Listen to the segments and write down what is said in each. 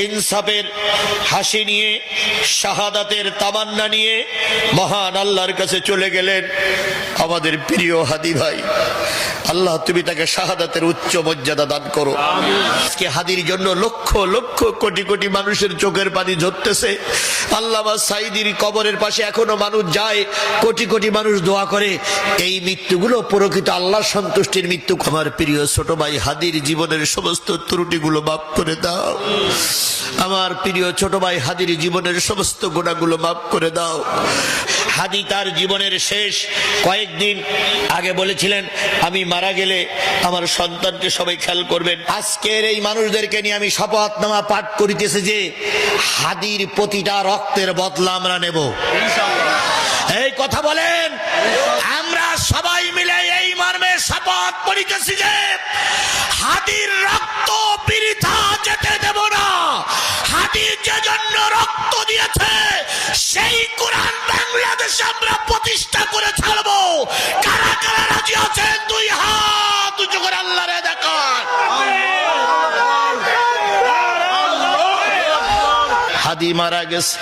ইনসাফের হাসি নিয়ে, শাহাদাতের তামান্না নিয়ে মহান আল্লাহর কাছে চলে গেলেন আমাদের প্রিয় হাদি ভাই। আল্লাহ, তুমি তাকে শাহাদাতের উচ্চ মর্যাদা দান করো। আজকে হাদির জন্য লক্ষ লক্ষ, কোটি কোটি মানুষের চোখের পানি ঝরতেছে। আল্লামা সাইদির কবরের পাশে এখনও মানুষ যায়, কোটি কোটি মানুষ দোয়া করে। এই মৃত্যুগুলো প্রকৃত আল্লাহ সন্তুষ্টির মৃত্যু। আমার প্রিয় ছোট ভাই, হাদির জীবনের সমস্ত ত্রুটিগুলো মাফ করে দাও। আমার প্রিয় ছোট ভাই, হাদির জীবনের সমস্ত গোনাগুলো মাফ করে দাও। হাদি তার জীবনের শেষ কয়েকদিন আগে বলেছিলেন, আমি মারা গেলে আমার সন্তানকে সবাই খেয়াল করবেন। আজকের এই মানুষদেরকে নিয়ে আমি শপথনামা পাঠ করিতেছি যে, হাদির প্রতিটা রক্তের বদলা আমরা নেব। এই কথা বলেন, আমরা সবাই মিলে এই মর্মে শপথ করিতেছি যে, হাদির রক্ত বৃথা যেতে দেব না। হাদি যে জন্য রক্ত দিয়েছে, সেই কোরআন বাংলাদেশে আমরা মারা গেছে।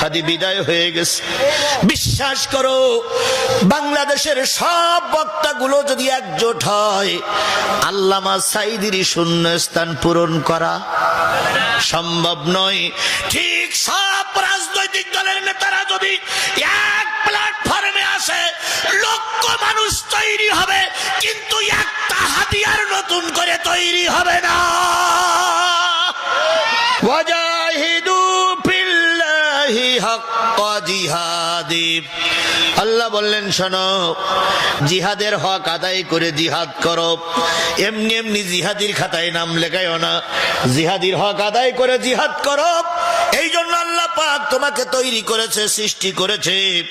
হাদি বিদায় হয়ে গেছে। বিশ্বাস করো, বাংলাদেশের সব বক্তাগুলো যদি একজোট হয়, আল্লামা সাইদির শূন্য স্থান পূরণ করা সম্ভব নয়। ঠিক সব রাজনৈতিক দলের নেতারা যদি এক প্ল্যাটফর্মে আসে, লক্ষ মানুষ তৈরি হবে, কিন্তু একটা হাতিয়ার নতুন করে তৈরি হবে না। আল্লাহ বললেন, শোনো, জিহাদের হক আদায় করে জিহাদ করো। এমনি এমনি জিহাদির খাতায় নাম লেখায়ও না। জিহাদির হক আদায় করে জিহাদ করো। এই জন্য আল্লাহ পাক তোমাকে তৈরি করেছে, সৃষ্টি করেছে।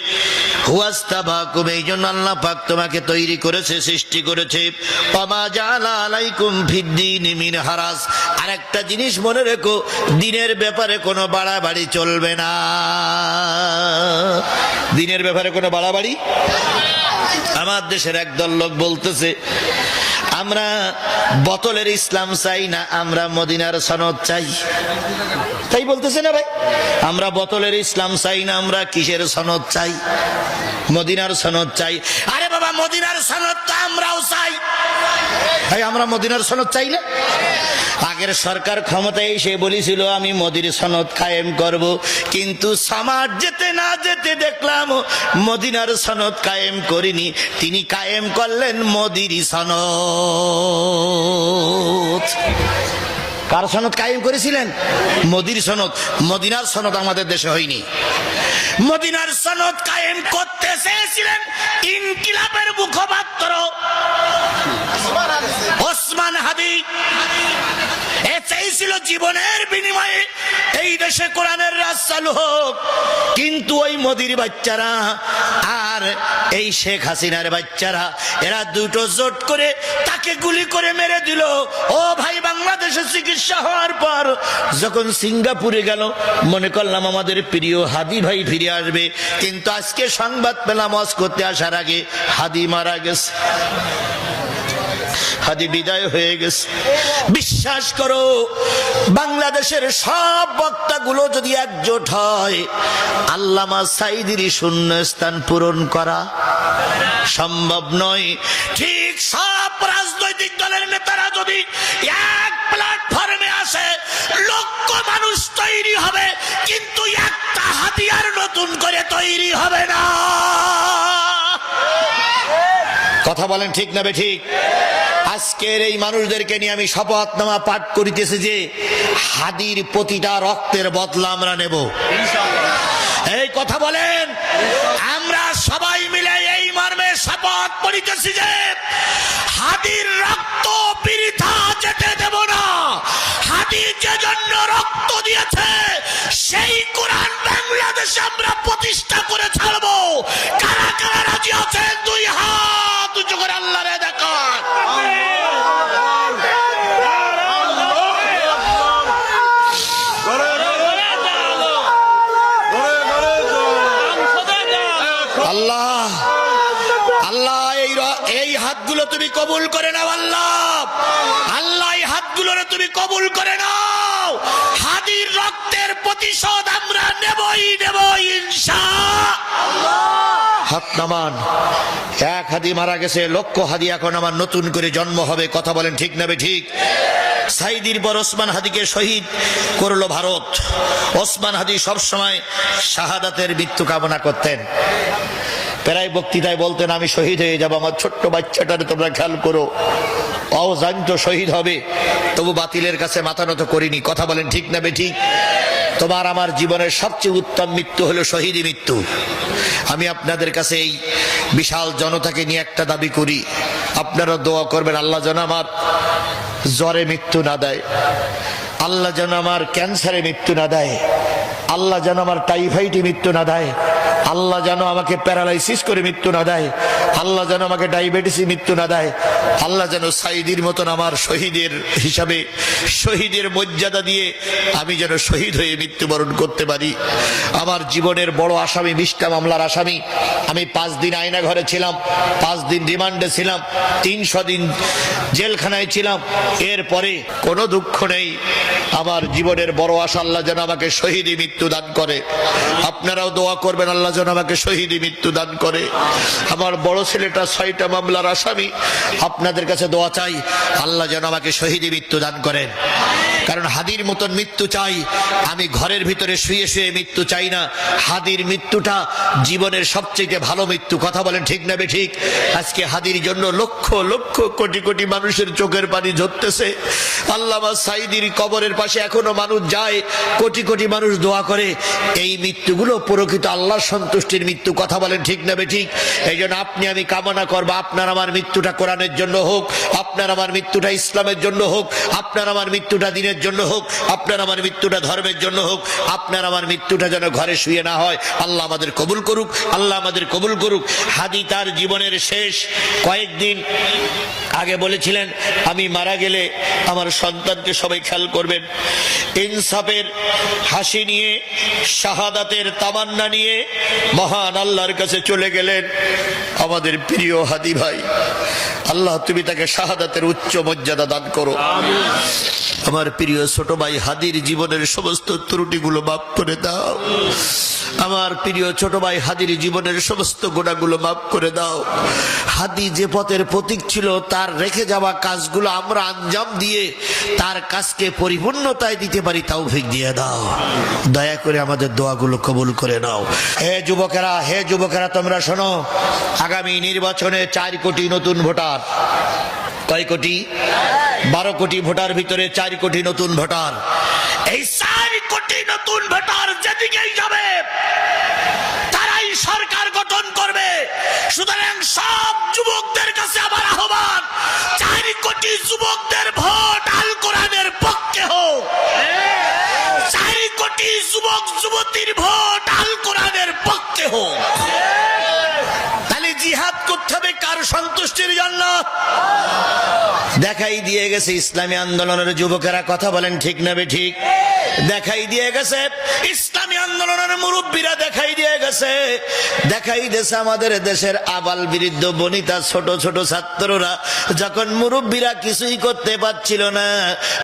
হুয়াস্তাবাকুম এই জন্য আল্লাহ পাক তোমাকে তৈরি করেছে, সৃষ্টি করেছে। পামা জালা আলাইকুম ফিদ্দিন মিন হারাস। আরেকটা জিনিস মনে রেখো, দিনের ব্যাপারে কোনো বাড়াবাড়ি চলবে না। দিনের ব্যাপারে কোনো বাড়াবাড়ি? আমার দেশের একদল লোক বলতেছে আমরা বোতলের ইসলাম চাই না, আমরা মদিনার সনদ চাই। তাই বলতেছে না ভাই? আমরা বোতলের ইসলাম চাই না, আমরা কিসের সনদ চাই? মদিনার সনদ চাই। আরে বাবা, মদিনার সনদ তো আমরাও চাই। ভাই, আমরা মদিনার সনদ চাই না আগের সরকার ক্ষমতায় এসে বলেছিল, আমি মোদির সনদ কায়েম করব। কিন্তু সমাজ যেতে না যেতে দেখলাম, মদিনার সনদ কায়েম করিনি। তিনি কায়েম করলেন মোদির সনদ। কার সনদ কায়েম করেছিলেন? মোদির সনদ। মদিনার সনদ আমাদের দেশে হয়নি। মদিনার সনদ কায়েম করতে চেয়েছিলেন ইনকিলাবের মুখপাত্র ওসমান হাবি। এ চেয়েছিল জীবনের বিনিময়ে এই দেশে কোরআনের রাজ চালু হোক। কিন্তু ওই মোদির বাচ্চারা আর এই শেখ হাসিনার বাচ্চারা, এরা দুটো জোট করে তাকে গুলি করে মেরে দিল। ও ভাই, বাংলাদেশে চিকিৎসা হওয়ার পর যখন সিঙ্গাপুরে গেল, মনে করলাম আমাদের প্রিয় হাদি ভাই ফিরে আসবে। কিন্তু আজকে সংবাদ পেলাম অজ করতে আসার আগে হাদি মারা গেছে। হাদি বিদায় হয়ে গেছে। বিশ্বাস করো, বাংলাদেশের সব বক্তাগুলো যদি একজোট হয়, আল্লামা সাইদির শূন্য স্থান পূরণ করা সম্ভব নয়। ঠিক সব নেতারা এক প্ল্যাটফর্মে আসে লক্ষ মানুষ তৈরি হবে কিন্তু একটা হাতিয়ার নতুন করে তৈরি হবে না। কথা বলেন ঠিক না ঠিক আজকের এই মানুষদেরকে নিয়ে আমি শপথনামা পাঠ করিতেছি যে হাদির প্রতিটা রক্তের বদলা আমরা নেব। এই কথা বলেন। আমরা সবাই মিলে এই মর্মে শপথ করিতেছি যে হাদির রক্ত বৃথা যেতে দেব না। হাদি যে জন্য রক্ত দিয়েছে, সেই কোরআন বাংলাদেশে আমরা প্রতিষ্ঠা করে ছাড়বো। কারা কারা রাজি আছেন? দুই হাত করে আল্লাহ এই হাতগুলো তুমি কবুল করে নাও, আল্লাহ। আল্লাহ, এই হাতগুলো তুমি কবুল করে নাও। হাদির রক্তের প্রতিশোধ আমরা নেবই নেব ইনশা হাত নামান। এক হাদি মারা গেছে, লক্ষ হাদি এখন আমার নতুন করে জন্ম হবে, কথা বলেন ঠিক নেবে ঠিক সাইদির পর ওসমান হাদিকে শহীদ করল ভারত। ওসমান হাদি সবসময় শাহাদাতের মৃত্যু কামনা করতেন। প্রায় বক্তৃতায় বলতেন, আমি শহীদ হয়ে যাব, আমার ছোট্ট বাচ্চাটারে তোমরা খেয়াল করো। অও জানতো শহীদ হবে। তবু বাতিলের কাছে মাথা নত করিনি। কথা বলেন ঠিক না বে ঠিক? তোমার আমার জীবনের সবচেয়ে উত্তম মৃত্যু হলো শহীদী মৃত্যু। আমি আপনাদের কাছে এই বিশাল জনতাকে নিয়ে একটা দাবি করি। আপনারা দোয়া করবেন, আল্লাহ যেন আমার জ্বরে মৃত্যু না দেয়। আল্লাহ যেন আমার ক্যান্সারে মৃত্যু না দেয়। আল্লাহ যেন আমার টাইফাইডে মৃত্যু না দেয়। আল্লাহ যেন আমাকে প্যারালাইসিস করে মৃত্যু না দেয়। আল্লাহ যেন আমাকে ডায়াবেটিস মৃত্যু না দেয়। আল্লাহ যেন সাইদির মতন আমার শহীদের হিসাবে, শহীদের মর্যাদা দিয়ে আমি যেন শহীদ হয়ে মৃত্যুবরণ করতে পারি। আমার জীবনের বড় আসামি, মিষ্টা মামলার আসামি। আমি পাঁচ দিন আয়না ঘরে ছিলাম, পাঁচ দিন রিমান্ডে ছিলাম, তিনশো দিন জেলখানায় ছিলাম। এরপরে কোনো দুঃখ নেই। আমার জীবনের বড় আশা আল্লাহ যেন আমাকে শহীদী মৃত্যু দান করে। আপনারাও দোয়া করবেন আল্লাহ যেন আমাকে শহীদী মৃত্যু দান করে। আমার বড় ছেলেটা ছয়টা মামলার আসামি। আপনাদের কাছে দোয়া চাই। আল্লাহ যেন আমাকে শহীদী মৃত্যু দান করেন। কারণ হাদির মতন মৃত্যু চাই। আমি ঘরের ভিতরে শুয়ে শুয়ে মৃত্যু চাই না। হাদির মৃত্যুটা জীবনের সবচেয়ে ভালো মৃত্যু। কথা বলেন ঠিক না ঠিক আজকে হাদির জন্য লক্ষ লক্ষ, কোটি কোটি মানুষের চোখের পানি ঝরতেছে। আল্লামা সাইদির কবরের পাশে এখনও মানুষ যায়, কোটি কোটি মানুষ দোয়া করে। এই মৃত্যুগুলো প্রকৃত আল্লাহ সন্তুষ্টির মৃত্যু। কথা বলেন ঠিক না ঠিক এই জন্য আপনি আমি কামনা করব, আপনার আমার মৃত্যুটা কোরআনের জন্য হোক, আপনার আমার মৃত্যুটা ইসলামের জন্য হোক, আপনার আমার মৃত্যুটা দিনের জন্য হোক আপনার আমার মৃত্যুটা ধর্মের জন্য হোক আপনার আমার মৃত্যুটা যেন ঘরে শুয়ে না হয় আল্লাহ আমাদের কবুল করুক আল্লাহ আমাদের কবুল করুক। হাদি তার জীবনের শেষ কয়েকদিন আগে বলেছিলেন আমি মারা গেলে আমার সন্তানকে সবাই খেয়াল করবেন। ইনসাফের হাসি নিয়ে শাহাদাতের তামান্না নিয়ে মহান আল্লাহর কাছে চলে গেলেন আমাদের প্রিয় হাদি ভাই। আল্লাহ তুমি তাকে শাহাদাতের উচ্চ মর্যাদা দান করো। আমার প্রিয় ছোট ভাই, হাদির জীবনের সমস্ত ত্রুটিগুলো মাফ করে দাও। আমার প্রিয় ছোট ভাই, হাদির জীবনের সমস্ত গোড়াগুলো মাফ করে দাও। হাদি যে পথের প্রতীক ছিল, তার রেখে যাওয়া কাজগুলো আমরা আঞ্জাম দিয়ে তার কাজকে পরিপূর্ণতায় দিতে পারি তাও ভিক দিয়ে দাও। দয়া করে আমাদের দোয়াগুলো কবুল করে নাও। হে যুবকেরা হে যুবকেরা, তোমরা শোনো, আগামী নির্বাচনে চার কোটি নতুন ভোটার। কয় কোটি? বারো কোটি ভোটার ভিতরে চার কোটি নতুন ভোটার। এই চার কোটি নতুন ভোটার যেদিকেই যাবে, তারাই সরকার গঠন করবে। সুতরাং সব যুবকদের কাছে আমার আহ্বান, চার কোটি যুবকদের ভোট আল কোরআনের পক্ষে হোক। চার কোটি যুবক যুবতীর ভোট আল কোরআনের পক্ষে হোক। তাহলে জিহাদ করতে হবে কার সন্তুষ্টির জন্য? দেখাই দিয়ে গেছে ইসলামী আন্দোলনের যুবকেরা, কথা বলেন ঠিক নাবে ঠিক? দেখাই দিয়ে গেছে ইসলামী আন্দোলনের মুরব্বীরা, দেখাই দিয়ে গেছে। দেখাই দিয়েছে আমাদের দেশের আবাল বিরুদ্ধ বনিতা, ছোট ছোট ছাত্ররা, যখন মুরব্বীরা কিছুই করতে পারছিল না